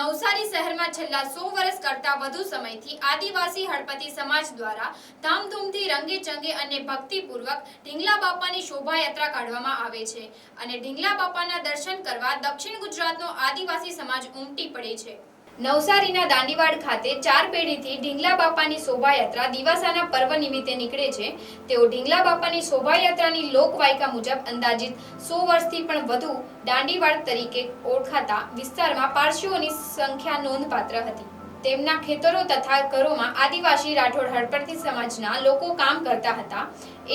નવસારી શહેરમાં છેલ્લા સો વર્ષ કરતા વધુ સમયથી આદિવાસી હળપતિ સમાજ દ્વારા ધામધૂમથી રંગે ચંગે અને ભક્તિપૂર્વક ઢીંગલા બાપાની શોભાયાત્રા કાઢવામાં આવે છે અને ઢીંગલા બાપાના દર્શન કરવા દક્ષિણ ગુજરાતનો આદિવાસી સમાજ ઉમટી પડે છે. નવસારીના દાંડીવાડ ખાતે ચાર પેઢીથી ઢીંગલા બાપાની શોભાયાત્રા દિવાસાના પર્વ નિમિત્તે નીકળે છે. તેઓ ઢીંગલા બાપાની શોભાયાત્રાની લોકવાયકા મુજબ અંદાજિત સો વર્ષથી પણ વધુ દાંડીવાડ તરીકે ઓળખાતા વિસ્તારમાં પારસીઓની સંખ્યા નોંધપાત્ર હતી. તેમના ખેતરો તથા ઘરોમાં આદિવાસી રાઠોડ હળપતિ સમાજના લોકો કામ કરતા હતા.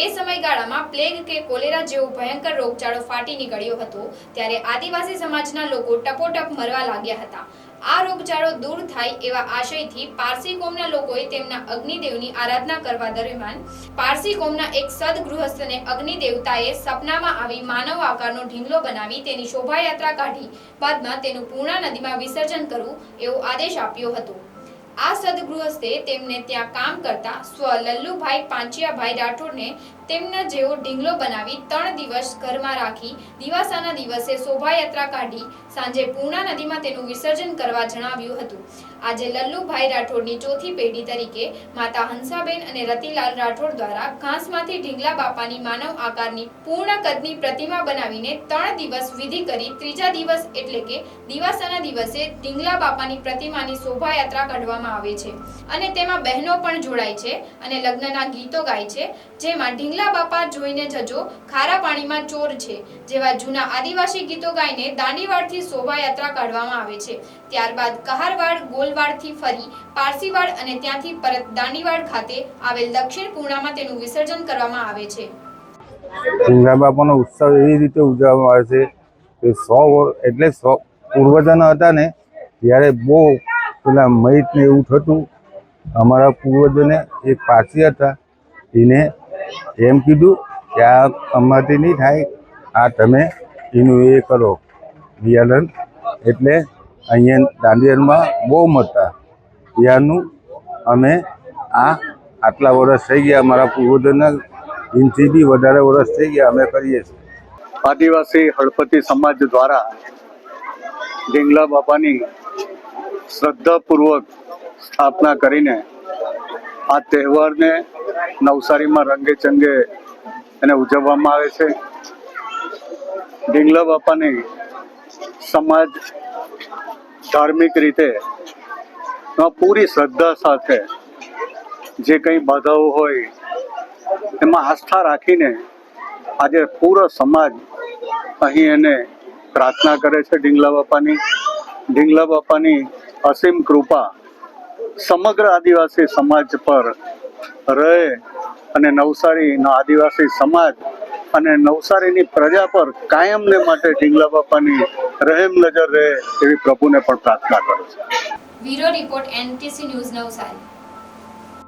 એ સમયગાળામાં પ્લેગ કે કોલેરા જેવો ભયંકર રોગચાળો ફાટી નીકળ્યો હતો, ત્યારે આદિવાસી સમાજના લોકો ટપોટપ મરવા લાગ્યા હતા. આ રોગચાળો દૂર થાય એવા આશયથી પારસી કોમના લોકોએ તેમના અગ્નિદેવની આરાધના કરવા દરમિયાન પારસી કોમના એક સદગૃહસ્થને અગ્નિ દેવતાએ સપનામાં આવી માનવ આકારનો ઢીંગલો બનાવી તેની શોભાયાત્રા કાઢી, બાદમાં તેનું પૂર્ણા નદીમાં વિસર્જન કરવું એવો આદેશ આપ્યો હતો. આ સદગૃહસ્થે તેમને ત્યાં કામ કરતા સ્વ લલ્લુભાઈ પાંચિયાભાઈ રાઠોડને તેમના જેવો ઢીંગલો બનાવી ત્રણ દિવસ ઘરમાં રાખી દિવાસાના દિવસે શોભાયાત્રા કાઢી સાંજે પૂર્ણા નદીમાં તેનું વિસર્જન કરવા જણાવ્યું હતું. આજે લલ્લુભાઈ રાઠોડની ચોથી પેઢી તરીકે માતા હંસાબેન અને રતિલાલ રાઠોડ દ્વારા ઘાસમાંથી ઢીંગલા બાપાની માનવ આકારની પૂર્ણ કદની પ્રતિમા બનાવીને ત્રણ દિવસ વિધિ કરી ત્રીજા દિવસ એટલે કે દિવાસાના દિવસે ઢીંગલા બાપાની પ્રતિમાની શોભાયાત્રા કાઢવામાં આવે છે. અને તેમાં બહેનો પણ જોડાય છે અને લગ્નના ગીતો ગાય છે, જેમાં ઢીંગલા બાપા જોઈને જજો, ખારા પાણીમાં ચોર છે. જેવા જૂના આદિવાસી ગીતો ગાઈને દાંડીવાડથી શોભાયાત્રા કાઢવામાં આવે છે. ત્યારબાદ કહારવાડ, ગોલવાડથી ફરી પારસીવાડ અને ત્યાંથી પરત દાંડીવાડ ખાતે આવેલ દક્ષિણ પૂર્ણામાં તેનું વિસર્જન કરવામાં આવે છે. ઢીંગરા બાપાનો ઉત્સવ એવી રીતે ઉજવવામાં આવે છે કે સો વર્ષ એટલે સો પૂર્વજનો હતા ને, ત્યારે બહુ પેલા મહિત ને એવું થતું. અમારા પૂર્વજોને એક પારસી હતા, એને એમ કીધું કે આ અમારાથી નહીં થાય, આ તમે એનું એ કરો બિયારણ એટલે અહીંયા દાંડિયામાં બહુ મળતા. ત્યારનું અમે આ આટલા વર્ષ થઈ ગયા, અમારા પૂર્વજોના એનાથી બી વધારે વર્ષ થઈ ગયા અમે કરીએ છીએ. આદિવાસી હળપતિ સમાજ દ્વારા ડીંગલા બાપાની શ્રદ્ધાપૂર્વક સ્થાપના કરીને આ તહેવારને નવસારીમાં રંગે ચંગે એને ઉજવવામાં આવે છે. ઢીંગલા બાપાની સમાજ ધાર્મિક રીતે પૂરી શ્રદ્ધા સાથે જે કંઈ બાધાઓ હોય એમાં આસ્થા રાખીને આજે પૂરો સમાજ અહીં એને પ્રાર્થના કરે છે ઢીંગલા બાપાની. ઢીંગલા બાપાની અસીમ કૃપા સમગ્ર આદિવાસી સમાજ પર રહે અને નવસારીનો આદિવાસી સમાજ અને નવસારીની પ્રજા પર કાયમને માટે ઢીંગલા બાપાની રહેમ નજર રહે એવી પ્રભુને પણ પ્રાર્થના કરું છું. Bureau report NTC news Navsari.